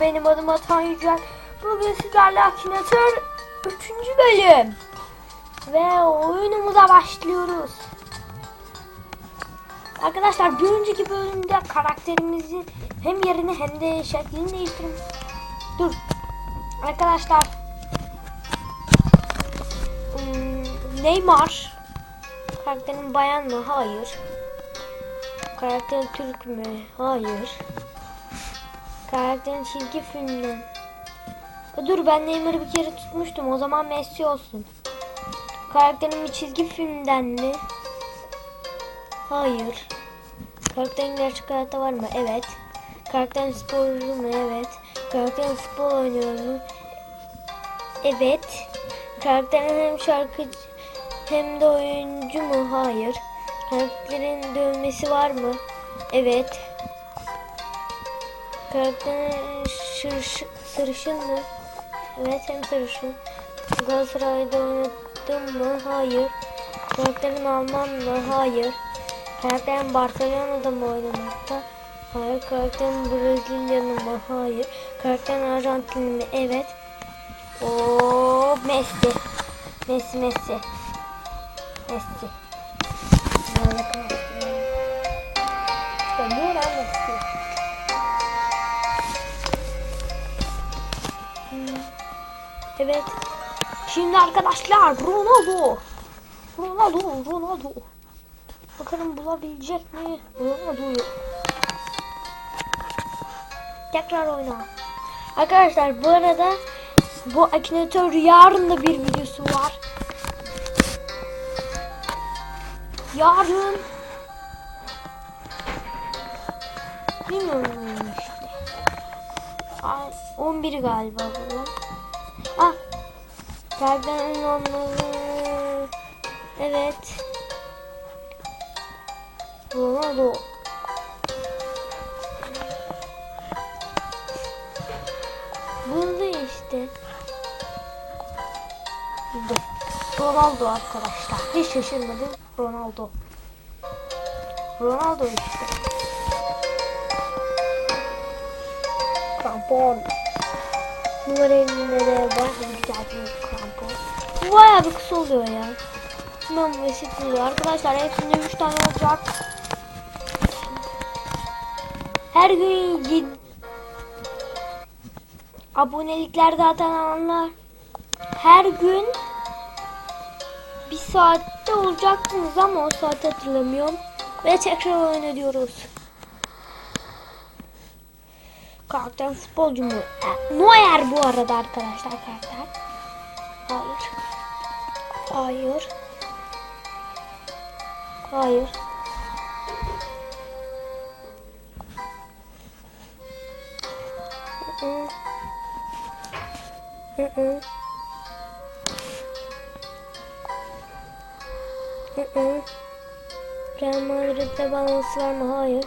benim adım Atan Yücel. Bugün sizlerle Akinator 3. bölüm. Ve oyunumuza başlıyoruz. Arkadaşlar bir önceki bölümde karakterimizin hem yerini hem de şeklini değiştirdim. Dur. Arkadaşlar. Hmm, Neymar. Karakterin bayan mı? Hayır. Karakter Türk mü? Hayır. Karakterin çizgi filmden. Dur ben Neymar'ı bir kere tutmuştum. O zaman Messi olsun. Karakterin bir çizgi filmden mi? Hayır. Karakterin gerçek hayatta var mı? Evet. Karakterin sporcu mu? Evet. Karakterin futbol oynuyor mu? Evet. Karakterin hem şarkıcı hem de oyuncu mu? Hayır. Karakterin dövmesi var mı? Evet. Şırış, sarışın mı? Evet hem sarışın. Galatasaray'da oynadım mı? Hayır. Karakterin Alman mı? Hayır. Karakterin Barcelona'da mı oynamakta? Hayır. Karakterin Brezilyalı mı? Hayır. Karakterin Arjantinli mi? Evet. Oo Messi. Messi Messi. Messi. Böyle Evet. Şimdi arkadaşlar Ronaldo. Ronaldo, Ronaldo. Bakalım bulabilecek mi Ronaldo'yu? Tekrar oyna. Arkadaşlar bu arada bu Akinator yarın da bir videosu var. Yarın bilmiyorum işte. Ay, 11 galiba bu. Ah. Nereden olmalı? Evet. Ronaldo. Buldu işte. Buldu. Ronaldo arkadaşlar. Hiç şaşırmadım. Ronaldo. Ronaldo işte. Krampon. Numara elinde de bayağı bir krampon. Bu bayağı bir kısa oluyor ya. Hemen basit oluyor. Arkadaşlar hepsinde 3 tane olacak. Her gün gid abonelikler zaten alanlar. Her gün bir saatte olacaktınız ama o saat hatırlamıyorum. Ve tekrar oyun ediyoruz. Karakter futbolcu mu? E, Neuer bu arada arkadaşlar karakter. Hayır. Hayır. Hayır. Hı-hı. Real Madrid'de bağlantısı var mı? Hayır.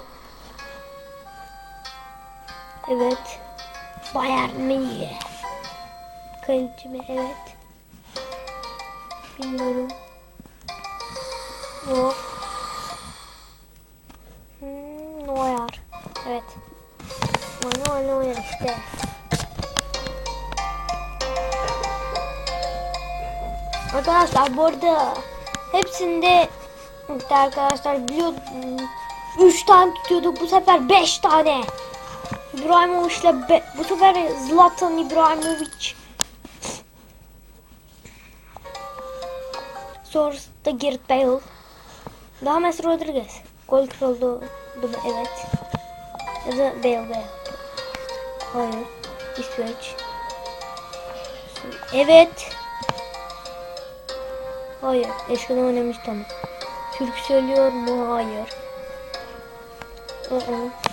Evet. Bayern Münih. Kaleci mi? Evet. Bilmiyorum. Yok. Hmm, Neuer. Evet. Neuer Neuer işte. Arkadaşlar bu arada hepsinde arkadaşlar biliyor 3 tane tutuyorduk bu sefer 5 tane. İbrahimovic'le be- bu sefer Zlatan İbrahimovic. Sonrasında Gareth Bale. Daha Messi Rodriguez. Gol da evet. Ya da Bale Bale. Hayır. İsveç. Evet. Hayır. Eskiden oynamıştım. Türk söylüyor mu? Hayır. Hı hı.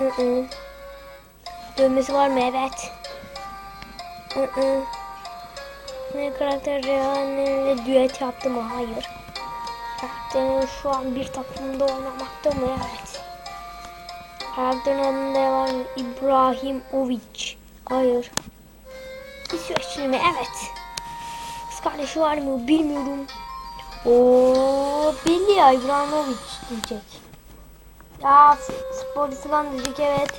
Hı hı. Dövmesi var mı? Evet. Hı hı. Ne karakter Rihanna'yla düet yaptı mı? Hayır. Karakterin şu an bir takımda oynamakta mı? Evet. Karakterin adında var mı? İbrahimovic. Hayır. İsveçli mi? Evet. Kız kardeşi var mı? Bilmiyorum. Oo belli ya İbrahimovic diyecek. Ya futbolcu falan diyecek evet.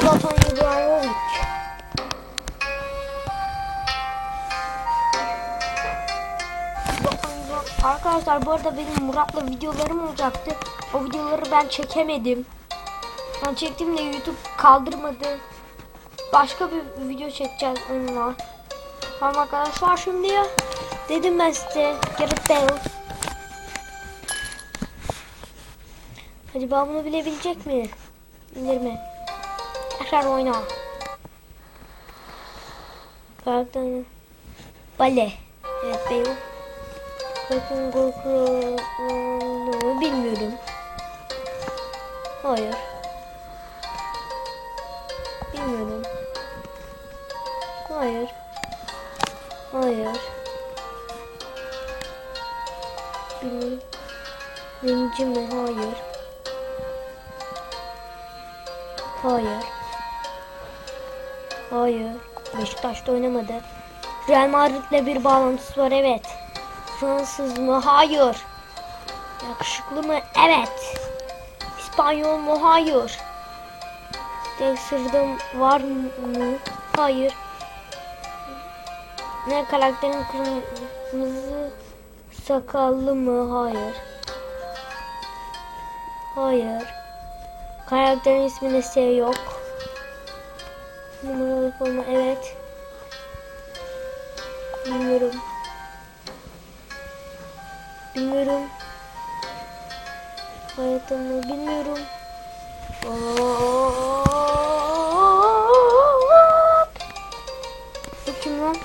Zlatan İbrahimovic. Arkadaşlar bu arada benim Murat'la videolarım olacaktı. O videoları ben çekemedim. Ben çektim de YouTube kaldırmadı. Başka bir video çekeceğiz onunla. Tamam arkadaşlar şimdi. Dedim ben size. Gareth Bale. Acaba bunu bilebilecek mi? Mi? Tekrar oyna. Karakterini. Bale. Evet Bale. Bakın gol bilmiyorum. Hayır. Bilmiyorum. Hayır. Hayır. Bilmiyorum. Birinci mi? Hayır. Hayır. Hayır. Beşiktaş'ta oynamadı. Real Madrid'le bir bağlantısı var evet. Fransız mı? Hayır. Yakışıklı mı? Evet. İspanyol mu? Hayır. Sırdım var mı? Hayır. Ne karakterin kırmızı sakallı mı? Hayır. Hayır. Karakterin isminde S yok. Numaralı forma evet. Bilmiyorum. Bilmiyorum. Hayatımı bilmiyorum. Bu kim lan?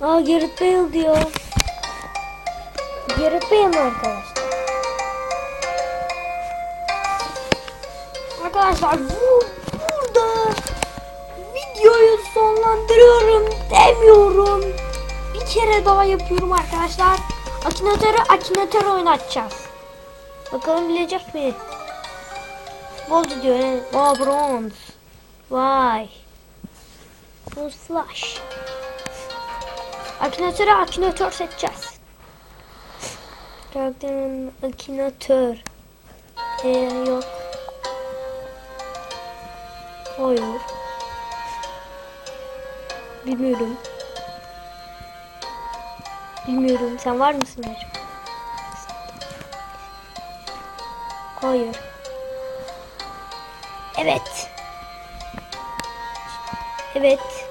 Aa Gareth Bale diyor. Gareth Bale mi arkadaşlar? Arkadaşlar bu burada videoyu sonlandırıyorum demiyorum. Bir kere daha yapıyorum arkadaşlar. Akinatörü akinatör oynatacağız. Bakalım bilecek mi? Futbolcu diyor. Aa bronz. Vay. Bronz flash. Akinatörü akinatör seçeceğiz. Karakterin akinatör. Ee, yok. Hayır. Bilmiyorum. Bilmiyorum. Sen var mısın acaba? Hayır. Evet. Evet.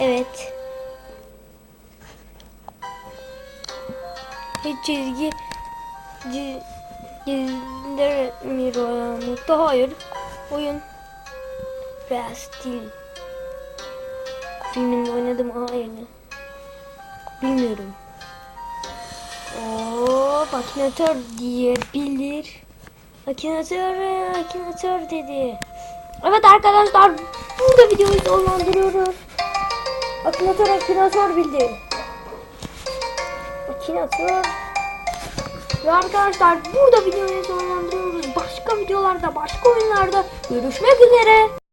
Evet. Hiç çizgi ci- çizdirmiyor. Da hayır. Oyun. Real Steel. Filminde oynadım hayır. Bilmiyorum. Oo, makinatör diyebilir. Makinatör, makinatör dedi. Evet arkadaşlar, burada videoyu sonlandırıyoruz. Makinatör, makinatör bildi. Makinatör. Ve arkadaşlar burada videoyu sonlandırıyoruz. Başka videolarda, başka oyunlarda görüşmek üzere.